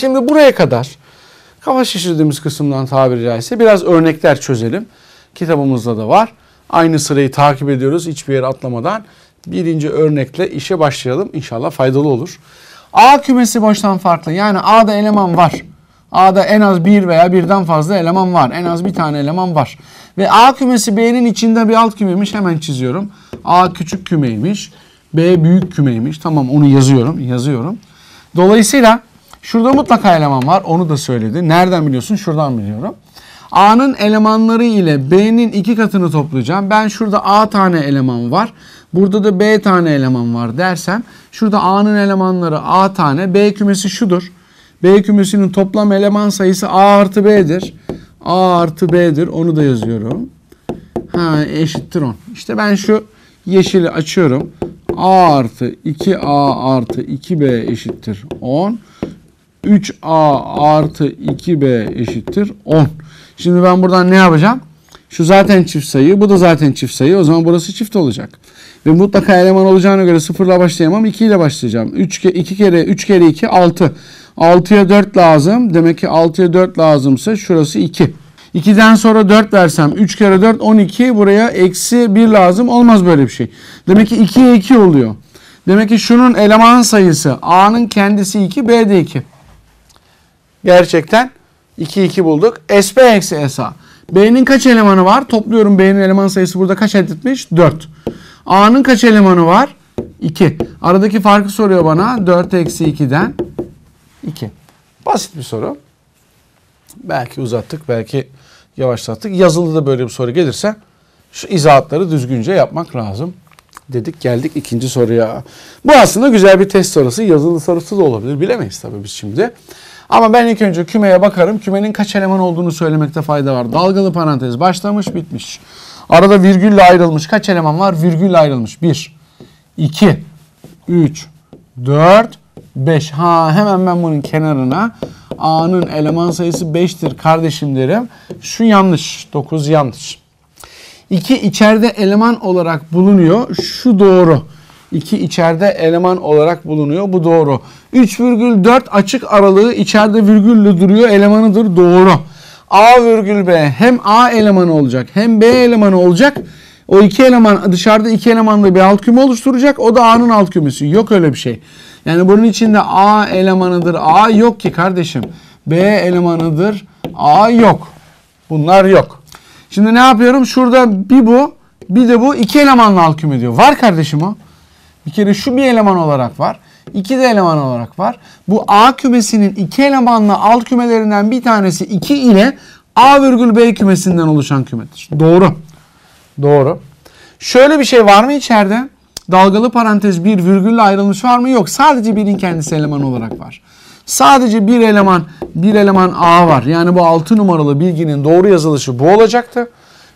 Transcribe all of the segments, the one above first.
Şimdi buraya kadar kafa şişirdiğimiz kısımdan tabiri caizse biraz örnekler çözelim. Kitabımızda da var. Aynı sırayı takip ediyoruz hiçbir yere atlamadan. Birinci örnekle işe başlayalım. İnşallah faydalı olur. A kümesi boştan farklı. Yani A'da eleman var. A'da en az bir veya birden fazla eleman var. En az bir tane eleman var. Ve A kümesi B'nin içinde bir alt kümeymiş. Hemen çiziyorum. A küçük kümeymiş. B büyük kümeymiş. Tamam onu yazıyorum. Yazıyorum. Dolayısıyla şurada mutlaka eleman var. Onu da söyledi. Nereden biliyorsun? Şuradan biliyorum. A'nın elemanları ile B'nin iki katını toplayacağım. Ben şurada A tane eleman var. Burada da B tane eleman var dersem şurada A'nın elemanları A tane. B kümesi şudur. B kümesinin toplam eleman sayısı A artı B'dir. A artı B'dir. Onu da yazıyorum. Ha eşittir 10. İşte ben şu yeşili açıyorum. A artı 2A artı 2B eşittir 10. 3A artı 2B eşittir 10. Şimdi ben buradan ne yapacağım? Şu zaten çift sayı, bu da zaten çift sayı. O zaman burası çift olacak. Ve mutlaka eleman olacağına göre sıfırla başlayamam. 2 ile başlayacağım. 3 2 kere 3 kere 2 6. 6'ya 4 lazım. Demek ki 6'ya 4 lazımsa şurası 2. 2'den sonra 4 versem 3 kere 4 12 buraya eksi 1 lazım. Olmaz böyle bir şey. Demek ki 2'ye 2 oluyor. Demek ki şunun eleman sayısı A'nın kendisi 2 B de 2. Gerçekten 2 2 bulduk. SB eksi SA. B'nin kaç elemanı var? Topluyorum B'nin eleman sayısı burada kaç elde etmiş? 4. A'nın kaç elemanı var? 2. Aradaki farkı soruyor bana. 4 eksi 2'den 2. Basit bir soru. Belki uzattık, belki yavaşlattık. Yazılı da böyle bir soru gelirse şu izahatları düzgünce yapmak lazım. Dedik geldik ikinci soruya. Bu aslında güzel bir test sorusu. Yazılı sorusu da olabilir. Bilemeyiz tabii biz şimdi. Ama ben ilk önce kümeye bakarım. Kümenin kaç eleman olduğunu söylemekte fayda var. Dalgalı parantez başlamış bitmiş. Arada virgülle ayrılmış. Kaç eleman var? Virgülle ayrılmış. 1, 2, 3, 4, 5. Ha hemen ben bunun kenarına A'nın eleman sayısı 5'tir kardeşim derim. Şu yanlış. 9 yanlış. 2 içeride eleman olarak bulunuyor. Şu doğru. 2 içeride eleman olarak bulunuyor. Bu doğru. 3,4 açık aralığı içeride virgüllü duruyor. Elemanıdır. Doğru. A virgül B hem A elemanı olacak hem B elemanı olacak. O iki eleman dışarıda iki elemanlı bir alt küme oluşturacak. O da A'nın alt kümesi. Yok öyle bir şey. Yani bunun içinde A elemanıdır. A yok ki kardeşim. B elemanıdır. A yok. Bunlar yok. Şimdi ne yapıyorum? Şurada bir bu bir de bu iki elemanlı alt küme diyor. Var kardeşim o. Bir kere şu bir eleman olarak var. İki de eleman olarak var. Bu A kümesinin iki elemanlı alt kümelerinden bir tanesi 2 ile A virgül B kümesinden oluşan kümedir. Doğru. Doğru. Şöyle bir şey var mı içeride? Dalgalı parantez bir virgülle ayrılmış var mı? Yok. Sadece birin kendisi eleman olarak var. Sadece bir eleman, bir eleman A var. Yani bu 6 numaralı bilginin doğru yazılışı bu olacaktı.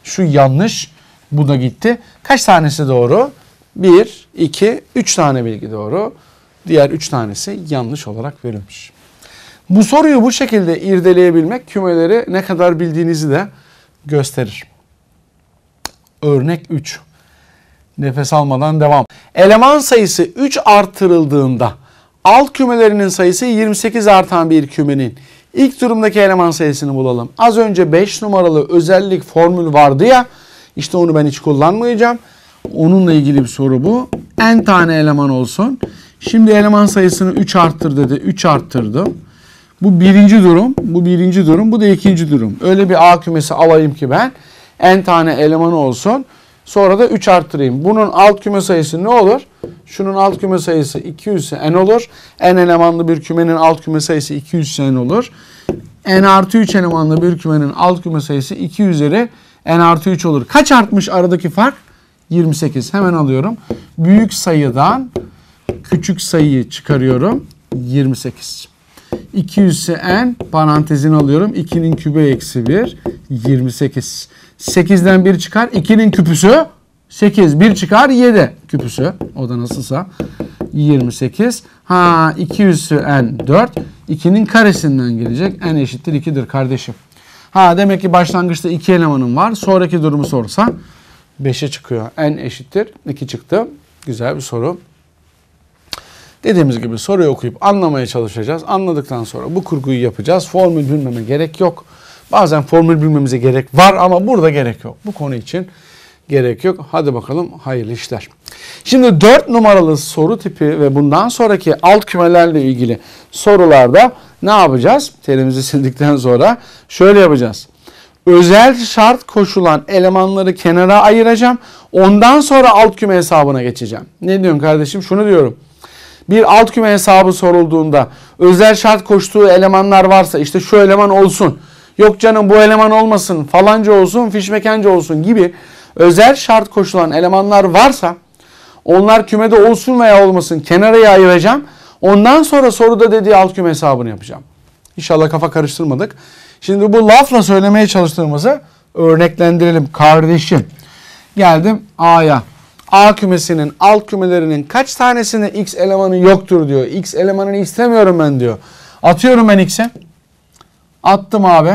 Şu yanlış. Bu da gitti. Kaç tanesi doğru? 1, 2, 3 tane bilgi doğru. Diğer 3 tanesi yanlış olarak verilmiş. Bu soruyu bu şekilde irdeleyebilmek kümeleri ne kadar bildiğinizi de gösterir. Örnek 3. Nefes almadan devam. Eleman sayısı 3 artırıldığında alt kümelerinin sayısı 28 artan bir kümenin ilk durumdaki eleman sayısını bulalım. Az önce 5 numaralı özellik formül vardı ya işte onu ben hiç kullanmayacağım. Onunla ilgili bir soru bu. N tane eleman olsun. Şimdi eleman sayısını 3 arttır dedi. 3 arttırdım. Bu birinci durum. Bu birinci durum. Bu da ikinci durum. Öyle bir A kümesi alayım ki ben. N tane elemanı olsun. Sonra da 3 arttırayım. Bunun alt küme sayısı ne olur? Şunun alt küme sayısı 200 ise n olur. N elemanlı bir kümenin alt küme sayısı 200 ise n olur. N artı 3 elemanlı bir kümenin alt küme sayısı 2 üzeri n artı 3 olur. Kaç artmış aradaki fark? 28. Hemen alıyorum. Büyük sayıdan küçük sayıyı çıkarıyorum. 28. 200 ise n parantezini alıyorum. 2'nin kübü eksi 1. 28. 8'den 1 çıkar. 2'nin küpüsü 8. 1 çıkar 7 küpüsü. O da nasılsa 28. Ha 200 n 4. 2'nin karesinden gelecek. n eşittir 2'dir kardeşim. Ha demek ki başlangıçta 2 elemanım var. Sonraki durumu sorsa 5'e çıkıyor. n eşittir 2 çıktı. Güzel bir soru. Dediğimiz gibi soruyu okuyup anlamaya çalışacağız. Anladıktan sonra bu kurguyu yapacağız. Formül bilmeme gerek yok. Bazen formül bilmemize gerek var ama burada gerek yok. Bu konu için gerek yok. Hadi bakalım hayırlı işler. Şimdi 4 numaralı soru tipi ve bundan sonraki alt kümelerle ilgili sorularda ne yapacağız? Terimizi sildikten sonra şöyle yapacağız. Özel şart koşulan elemanları kenara ayıracağım. Ondan sonra alt küme hesabına geçeceğim. Ne diyorum kardeşim? Şunu diyorum. Bir alt küme hesabı sorulduğunda özel şart koştuğu elemanlar varsa işte şu eleman olsun. Yok canım bu eleman olmasın falanca olsun fişmekenci olsun gibi özel şart koşulan elemanlar varsa onlar kümede olsun veya olmasın kenara ayıracağım. Ondan sonra soruda dediği alt küme hesabını yapacağım. İnşallah kafa karıştırmadık. Şimdi bu lafla söylemeye çalıştığımızı örneklendirelim kardeşim. Geldim A'ya. A kümesinin alt kümelerinin kaç tanesinde X elemanı yoktur diyor. X elemanını istemiyorum ben diyor. Atıyorum ben X'e. Attım abi.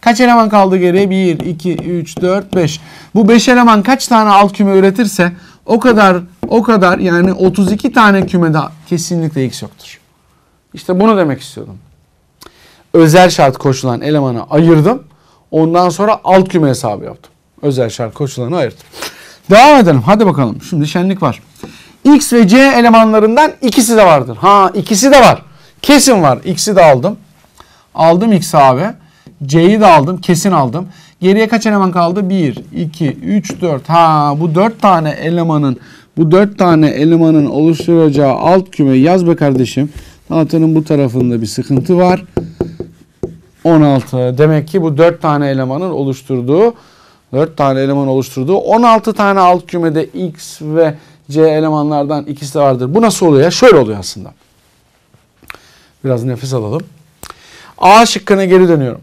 Kaç eleman kaldı geriye? 1, 2, 3, 4, 5. Bu 5 eleman kaç tane alt küme üretirse o kadar o kadar yani 32 tane kümede kesinlikle X yoktur. İşte bunu demek istiyordum. Özel şart koşulan elemanı ayırdım. Ondan sonra alt küme hesabı yaptım. Özel şart koşulanı ayırdım. Devam edelim. Hadi bakalım. Şimdi şenlik var. X ve C elemanlarından ikisi de vardır. Ha ikisi de var. Kesin var. X'i de aldım. Aldım X abi. C'yi de aldım. Kesin aldım. Geriye kaç eleman kaldı? 1, 2, 3, 4. Ha bu 4 tane elemanın bu 4 tane elemanın oluşturacağı alt küme yaz be kardeşim. Tahtanın bu tarafında bir sıkıntı var. 16. Demek ki bu 4 tane elemanın oluşturduğu 4 tane eleman oluşturduğu 16 tane alt kümede X ve C elemanlardan ikisi vardır. Bu nasıl oluyor? Şöyle oluyor aslında. Biraz nefes alalım. A şıkkına geri dönüyorum.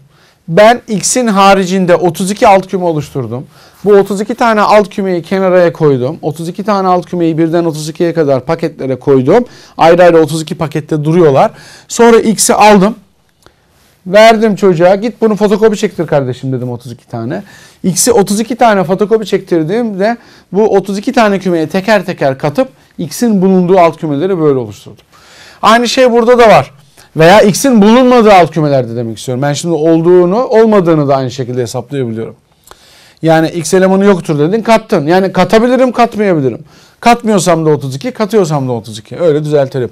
Ben X'in haricinde 32 alt küme oluşturdum. Bu 32 tane alt kümeyi kenaraya koydum. 32 tane alt kümeyi birden 32'ye kadar paketlere koydum. Ayrı ayrı 32 pakette duruyorlar. Sonra X'i aldım. Verdim çocuğa git bunu fotokopi çektir kardeşim dedim 32 tane. X'i 32 tane fotokopi çektirdiğimde bu 32 tane kümeye teker teker katıp X'in bulunduğu alt kümeleri böyle oluşturdum. Aynı şey burada da var. Veya X'in bulunmadığı alt kümelerde demek istiyorum. Ben şimdi olduğunu olmadığını da aynı şekilde hesaplayabiliyorum. Yani X elemanı yoktur dedin kattın. Yani katabilirim katmayabilirim. Katmıyorsam da 32 katıyorsam da 32. Öyle düzeltelim.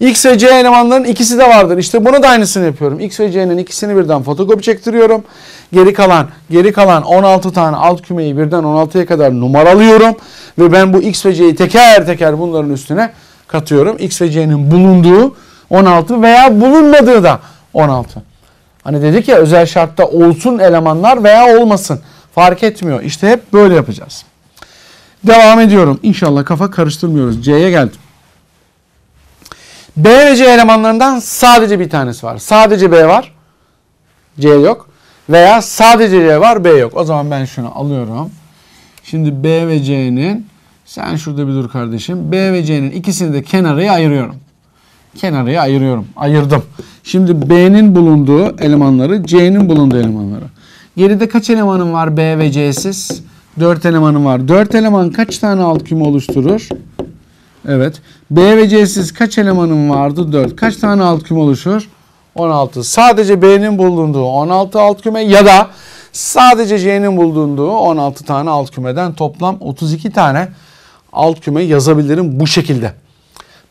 X ve C elemanların ikisi de vardır. İşte bunu da aynısını yapıyorum. X ve C'nin ikisini birden fotokopi çektiriyorum. Geri kalan geri kalan 16 tane alt kümeyi birden 16'ya kadar numaralıyorum ve ben bu X ve C'yi teker teker bunların üstüne katıyorum. X ve C'nin bulunduğu 16 veya bulunmadığı da 16. Hani dedik ya özel şartta olsun elemanlar veya olmasın. Fark etmiyor. İşte hep böyle yapacağız. Devam ediyorum. İnşallah kafa karıştırmıyoruz. C'ye geldim. B ve C elemanlarından sadece bir tanesi var. Sadece B var. C yok. Veya sadece C var B yok. O zaman ben şunu alıyorum. Şimdi B ve C'nin sen şurada bir dur kardeşim. B ve C'nin ikisini de kenarıya ayırıyorum. Kenarıya ayırıyorum. Ayırdım. Şimdi B'nin bulunduğu elemanları C'nin bulunduğu elemanları. Geride kaç elemanım var B ve C'siz? 4 elemanım var. 4 eleman kaç tane alt küme oluşturur? Evet. B ve C'siz kaç elemanım vardı? 4. Kaç tane alt küme oluşur? 16. Sadece B'nin bulunduğu 16 alt küme ya da sadece C'nin bulunduğu 16 tane alt kümeden toplam 32 tane alt küme yazabilirim bu şekilde.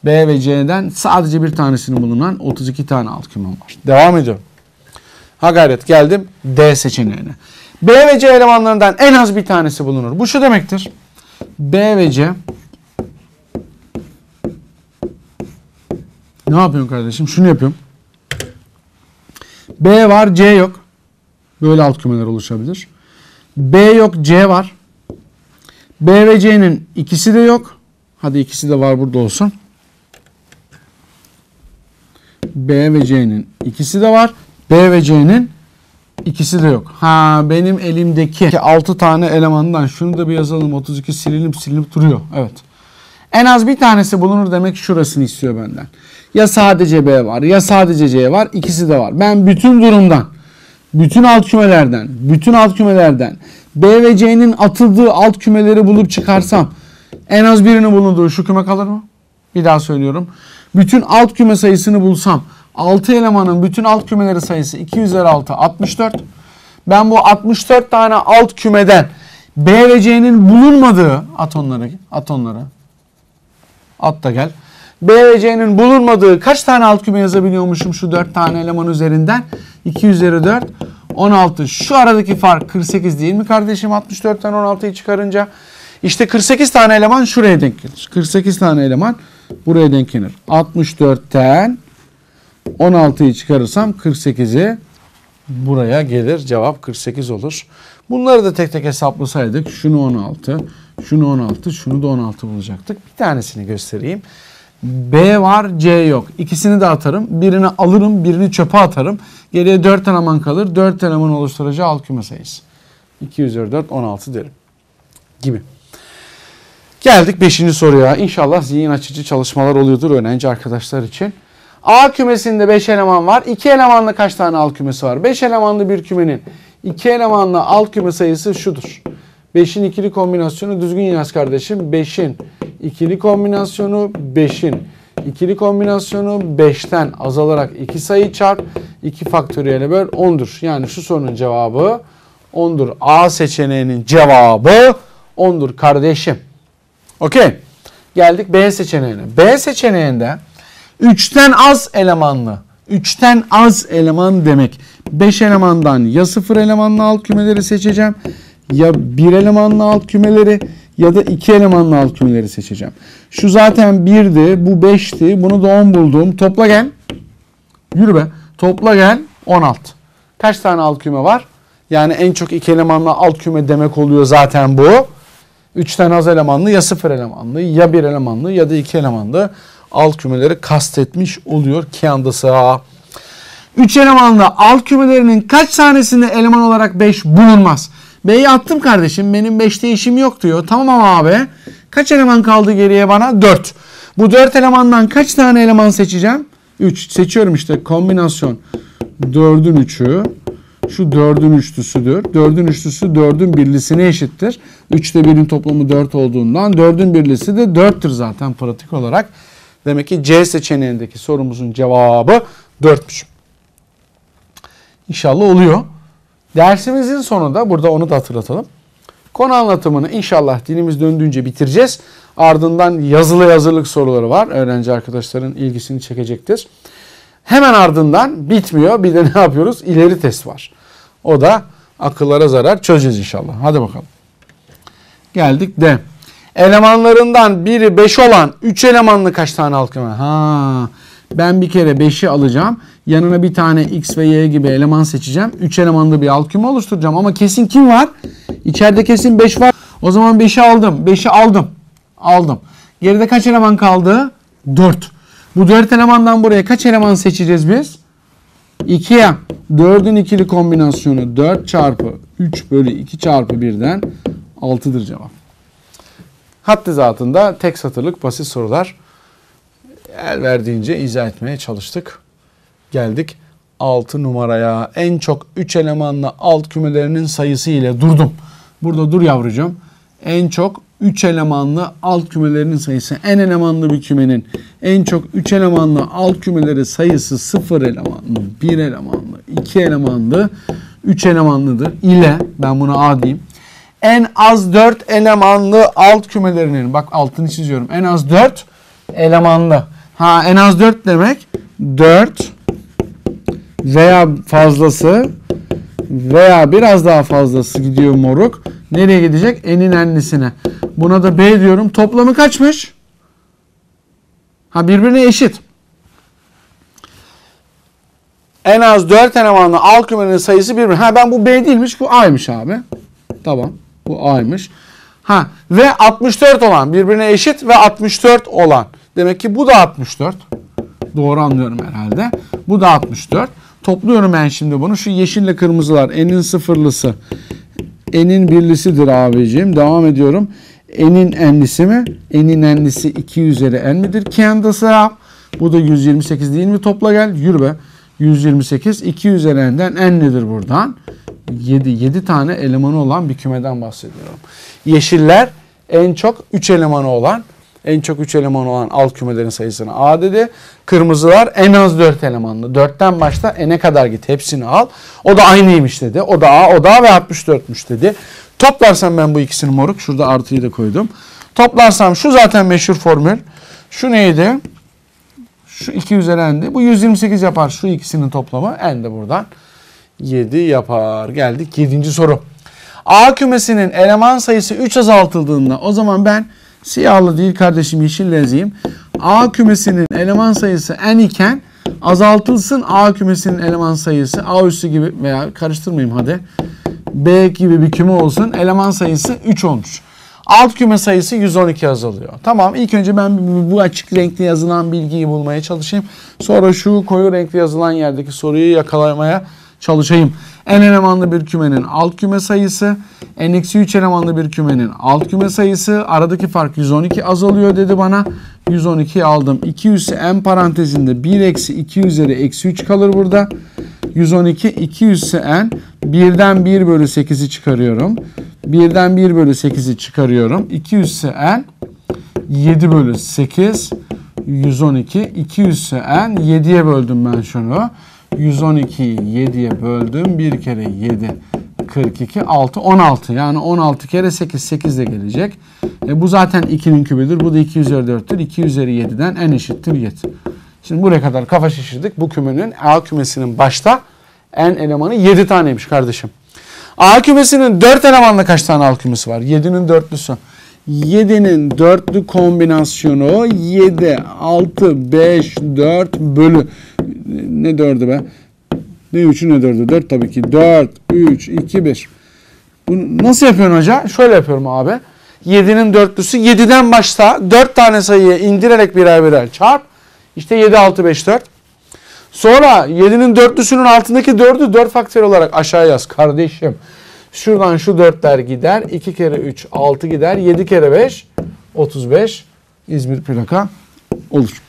B ve C'den sadece bir tanesinin bulunan 32 tane alt kümem var. Devam ediyorum. Ha gayret geldim D seçeneğine. B ve C elemanlarından en az bir tanesi bulunur. Bu şu demektir. B ve C Ne yapıyorum kardeşim? Şunu yapıyorum. B var, C yok. Böyle alt kümeler oluşabilir. B yok, C var. B ve C'nin ikisi de yok. Hadi ikisi de var burada olsun. B ve C'nin ikisi de var. B ve C'nin ikisi de yok. Ha benim elimdeki 6 tane elemandan şunu da bir yazalım. 32 silinip silinip duruyor. Evet. En az bir tanesi bulunur demek şurasını istiyor benden. Ya sadece B var ya sadece C var. ikisi de var. Ben bütün durumdan, bütün alt kümelerden, bütün alt kümelerden B ve C'nin atıldığı alt kümeleri bulup çıkarsam en az birinin bulunduğu şu küme kalır mı? Bir daha söylüyorum. Bütün alt küme sayısını bulsam 6 elemanın bütün alt kümeleri sayısı 2 üzeri 6 64. Ben bu 64 tane alt kümeden B ve C'nin bulunmadığı at onları, at onları. At da gel. B bulunmadığı kaç tane alt küme yazabiliyormuşum şu 4 tane eleman üzerinden? 2 üzeri 4 16. Şu aradaki fark 48 değil mi kardeşim 64'ten 16'yı çıkarınca? İşte 48 tane eleman şuraya denk gelir. 48 tane eleman buraya denk gelir. 64'ten 16'yı çıkarırsam 48'i buraya gelir. Cevap 48 olur. Bunları da tek tek hesaplasaydık şunu 16, şunu 16, şunu da 16 bulacaktık. Bir tanesini göstereyim. B var, C yok. İkisini de atarım. Birini alırım, birini çöpe atarım. Geriye 4 eleman kalır. 4 eleman oluşturacağı alt küme sayısı. 2 üzeri 4, 16 derim. Gibi. Geldik 5. soruya. İnşallah zihin açıcı çalışmalar oluyordur öğrenci arkadaşlar için. A kümesinde 5 eleman var. 2 elemanlı kaç tane alt kümesi var? 5 elemanlı bir kümenin 2 elemanlı alt küme sayısı şudur. 5'in ikili kombinasyonu düzgün yaz kardeşim. 5'in ikili kombinasyonu 5'in ikili kombinasyonu 5'ten azalarak 2 sayı çarp 2 faktöriyele böl 10'dur. Yani şu sorunun cevabı 10'dur. A seçeneğinin cevabı 10'dur kardeşim. Okey. Geldik B seçeneğine. B seçeneğinde 3'ten az elemanlı. 3'ten az eleman demek. 5 elemandan ya 0 elemanlı alt kümeleri seçeceğim ya 1 elemanlı alt kümeleri ya da 2 elemanlı alt kümeleri seçeceğim. Şu zaten 1'di, bu 5'ti. Bunu da 10 buldum. Topla gel. Yürü be. Topla gel 16. Kaç tane alt küme var? Yani en çok 2 elemanlı alt küme demek oluyor zaten bu. 3'ten az elemanlı ya 0 elemanlı ya 1 elemanlı ya da 2 elemanlı alt kümeleri kastetmiş oluyor ki anda sıra. 3 elemanlı alt kümelerinin kaç tanesinde eleman olarak 5 bulunmaz? B'yi attım kardeşim. Benim 5'te işim yok diyor. Tamam abi. Kaç eleman kaldı geriye bana? 4. Bu 4 elemandan kaç tane eleman seçeceğim? 3. Seçiyorum işte kombinasyon. 4'ün 3'ü. Şu 4'ün üçlüsüdür. 4'ün üçlüsü 4'ün birlisine eşittir. 3 ile 1'in toplamı 4 olduğundan 4'ün birlisi de 4'tür zaten pratik olarak. Demek ki C seçeneğindeki sorumuzun cevabı 4'müş. İnşallah oluyor. Dersimizin sonunda burada onu da hatırlatalım. Konu anlatımını inşallah dilimiz döndüğünce bitireceğiz. Ardından yazılı hazırlık soruları var. Öğrenci arkadaşların ilgisini çekecektir. Hemen ardından bitmiyor. Bir de ne yapıyoruz? İleri test var. O da akıllara zarar çözeceğiz inşallah. Hadi bakalım. Geldik de. Elemanlarından biri 5 olan 3 elemanlı kaç tane alt küme? Ha, ben bir kere 5'i alacağım. Yanına bir tane X ve Y gibi eleman seçeceğim. 3 elemanlı bir alt küme oluşturacağım. Ama kesin kim var? İçeride kesin 5 var. O zaman 5'i aldım. 5'i aldım. Aldım. Geride kaç eleman kaldı? 4. Bu 4 elemandan buraya kaç eleman seçeceğiz biz? 2'ye 4'ün ikili kombinasyonu 4 çarpı 3 bölü 2 çarpı 1'den 6'dır cevap. Haddi zatında tek satırlık basit sorular el verdiğince izah etmeye çalıştık. Geldik 6 numaraya. En çok 3 elemanlı alt kümelerinin sayısı ile durdum. Burada dur yavrucuğum. En çok 3 elemanlı alt kümelerinin sayısı. En elemanlı bir kümenin en çok 3 elemanlı alt kümeleri sayısı 0 elemanlı, 1 elemanlı, 2 elemanlı, 3 elemanlıdır. ile ben buna A diyeyim. En az 4 elemanlı alt kümelerinin bak altını çiziyorum. En az 4 elemanlı. Ha en az 4 demek 4 veya fazlası veya biraz daha fazlası gidiyor moruk. Nereye gidecek? Enin enlisine. Buna da B diyorum. Toplamı kaçmış? Ha birbirine eşit. En az 4 elemanlı alt kümenin sayısı birbirine. Ha ben bu B değilmiş bu A'ymış abi. Tamam. Bu A'ymış. Ha ve 64 olan birbirine eşit ve 64 olan. Demek ki bu da 64. Doğru anlıyorum herhalde. Bu da 64. Topluyorum ben şimdi bunu. Şu yeşille kırmızılar. N'in sıfırlısı. N'in birlisidir abicim. Devam ediyorum. N'in enlisi mi? N'in enlisi 2 üzeri n midir? Kendi sıra. Bu da 128 değil mi? Topla gel. Yürü be. 128. 2 üzeri n'den n nedir buradan? 7. 7 tane elemanı olan bir kümeden bahsediyorum. Yeşiller en çok 3 elemanı olan En çok 3 eleman olan alt kümelerin sayısına A dedi. Kırmızılar en az 4 elemanlı. 4'ten başla n'e kadar git hepsini al. O da aynıymış dedi. O da A, o da A ve 64'müş dedi. Toplarsam ben bu ikisini moruk. Şurada artıyı da koydum. Toplarsam şu zaten meşhur formül. Şu neydi? Şu 2 üzeri. Bu 128 yapar şu ikisinin toplamı. N de buradan 7 yapar. Geldik 7. soru. A kümesinin eleman sayısı 3 azaltıldığında o zaman ben siyahlı değil kardeşim yeşil yazayım. A kümesinin eleman sayısı n iken azaltılsın A kümesinin eleman sayısı A üssü gibi veya karıştırmayayım hadi. B gibi bir küme olsun. Eleman sayısı 3 olmuş. Alt küme sayısı 112 azalıyor. Tamam ilk önce ben bu açık renkli yazılan bilgiyi bulmaya çalışayım. Sonra şu koyu renkli yazılan yerdeki soruyu yakalamaya çalışayım. N elemanlı bir kümenin alt küme sayısı, n-3 elemanlı bir kümenin alt küme sayısı, aradaki fark 112 azalıyor dedi bana. 112 aldım. 200 n parantezinde 1 eksi 2 üzeri eksi 3 kalır burada. 112 200 ise n 1'den 1 bölü 8'i çıkarıyorum. 1'den 1 bölü 8'i çıkarıyorum. 200 ise n 7 bölü 8 112 200 ise n 7'ye böldüm ben şunu. 112'yi 7'ye böldüm. 1 kere 7 42 6 16 yani 16 kere 8 8 de gelecek. E bu zaten 2'nin kübüdür. Bu da 2 üzeri 4'tür. 2 üzeri 7'den n eşittir 7. Şimdi buraya kadar kafa şişirdik. Bu kümenin A kümesinin başta n elemanı 7 taneymiş kardeşim. A kümesinin 4 elemanlı kaç tane alt kümesi var? 7'nin dörtlüsü. 7'nin dörtlü kombinasyonu 7, 6, 5, 4 bölü. Ne 4'ü be? Ne 3'ü ne 4'ü? 4 tabii ki. 4, 3, 2, 1. Bunu nasıl yapıyorsun hoca? Şöyle yapıyorum abi. 7'nin dörtlüsü 7'den başta 4 tane sayıyı indirerek birer birer çarp. İşte 7, 6, 5, 4. Sonra 7'nin dörtlüsünün altındaki 4'ü 4 faktör olarak aşağı yaz kardeşim. Şuradan şu 4'ler gider. 2 kere 3 6 gider. 7 kere 5 35 İzmir plaka olur.